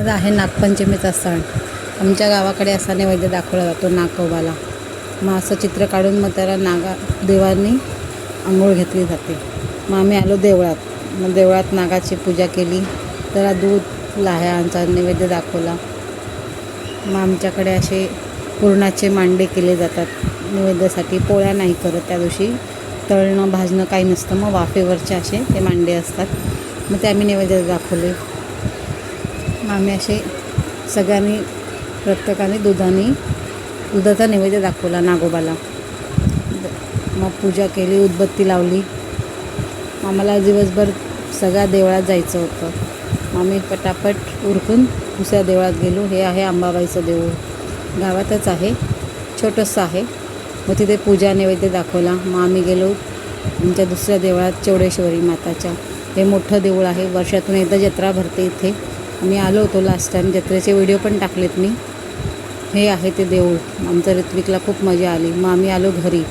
आज आहे नागपंचमीचा सण. आमच्या गावाकडे असा नैवेद्य दाखवला जातो नागोबाला. मग असं चित्र काढून मग त्याला नागा देवांनी आंघोळ घेतली जाते. मग आम्ही आलो देवळात. मग देवळात नागाची पूजा केली. त्याला दूध लाह्यांचा नैवेद्य दाखवला. मग आमच्याकडे असे पुरणाचे मांडे केले जातात. नैवेद्यासाठी पोळ्या नाही करत त्या दिवशी. तळणं भाजणं काही नसतं. मग वाफेवरचे असे ते मांडे असतात. मग ते आम्ही नैवेद्य दाखवले. आम्ही असे सगळ्यांनी प्रत्येकाने दुधाने दुधाचा नैवेद्य दाखवला नागोबाला. द- मग पूजा केली उदबत्ती लावली. आम्हाला दिवसभर सगळ्या देवळात जायचं होतं. मग आम्ही पटापट उरकून दुसऱ्या देवळात गेलो. हे आहे अंबाबाईचं देऊळ. गावातच आहे. छोटंसं आहे. मग तिथे पूजा नैवेद्य दाखवला. मग आम्ही गेलो आमच्या दुसऱ्या देवळात चौडेश्वरी माताच्या. हे मोठं देऊळ आहे. वर्षातून एकदा जत्रा भरते इथे. आम्ही आलो होतो लास्ट टाईम जत्रेचे व्हिडिओ पण टाकलेत मी. हे आहे ते देऊळ. आमच्या ऋत्विकला खूप मजा आली. मग आम्ही आलो घरी.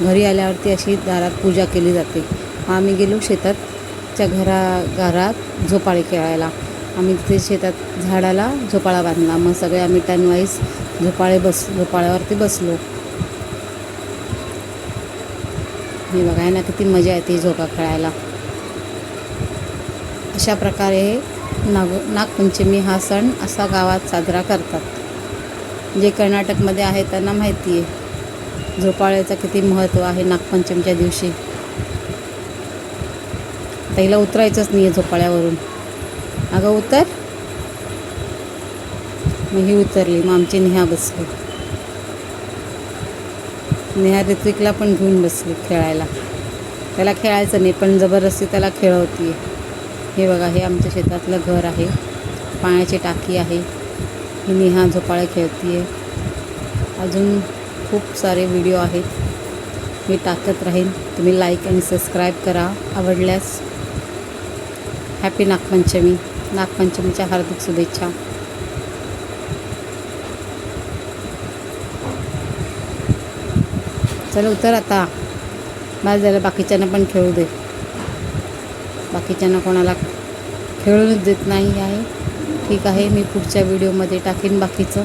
घरी आल्यावरती अशी दारात पूजा केली जाते. मग आम्ही गेलो शेतातच्या घरा घरात झोपाळे खेळायला. आम्ही तिथे शेतात झाडाला झोपाळा बांधला. मग सगळे आम्ही टनवाईज झोपाळे बस झोपाळ्यावरती बसलो. हे बघाय ना किती मजा येते झोका खेळायला. अशा प्रकारे नाग नागपंचमी हा सण असा गावात साजरा करतात. जे कर्नाटकमध्ये आहे त्यांना माहिती आहे. झोपाळ्याचं किती महत्त्व आहे नागपंचमीच्या दिवशी? पहिला उतरायचंच नाही आहे झोपाळ्यावरून. अगं उतर. मग ही उतरली मग आमची नेहा बसली. नेहा ऋत्विकला पण घेऊन बसली खेळायला. त्याला खेळायचं नाही पण जबरदस्ती त्याला खेळवती हे बघा हे आमच्या शेतातलं घर आहे. पाण्याची टाकी आहे. ही नेहा झोपाळ्या खेळती आहे अजून खूप सारे व्हिडिओ आहेत. मी टाकत राहीन. तुम्ही लाईक आणि सबस्क्राईब करा. आवडल्यास हॅपी नागपंचमी. नागपंचमीच्या हार्दिक शुभेच्छा. चल उतर आता. बस झालं बाकीच्यांना पण खेळू दे. बाकीच्यांना कोणाला खेळूनच देत नाही आहे. ठीक आहे मी पुढच्या व्हिडिओमध्ये टाकेन बाकीचं.